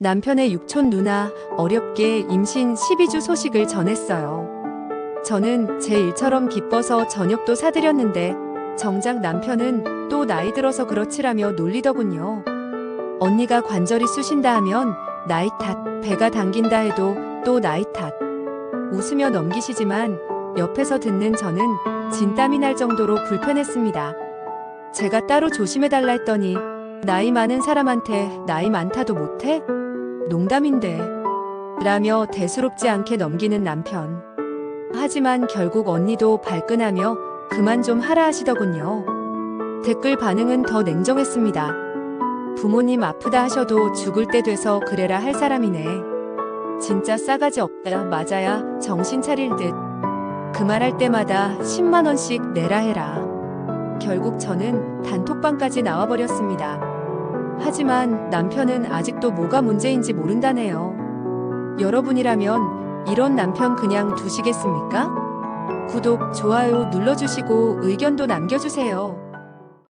남편의 육촌 누나 어렵게 임신 12주 소식을 전했어요. 저는 제 일처럼 기뻐서 저녁도 사드렸는데 정작 남편은 또 나이 들어서 그렇지라며 놀리더군요. 언니가 관절이 쑤신다 하면 나이 탓, 배가 당긴다 해도 또 나이 탓. 웃으며 넘기시지만 옆에서 듣는 저는 진땀이 날 정도로 불편했습니다. 제가 따로 조심해달라 했더니 나이 많은 사람한테 나이 많다도 못해? 농담인데. 라며 대수롭지 않게 넘기는 남편. 하지만 결국 언니도 발끈하며 그만 좀 하라 하시더군요. 댓글 반응은 더 냉정했습니다. 부모님 아프다 하셔도 죽을 때 돼서 그래라 할 사람이네. 진짜 싸가지 없다. 맞아야 정신 차릴 듯. 그 말 할 때마다 10만원씩 내라 해라. 결국 저는 단톡방까지 나와버렸습니다. 하지만 남편은 아직도 뭐가 문제인지 모른다네요. 여러분이라면 이런 남편 그냥 두시겠습니까? 구독, 좋아요 눌러주시고 의견도 남겨주세요.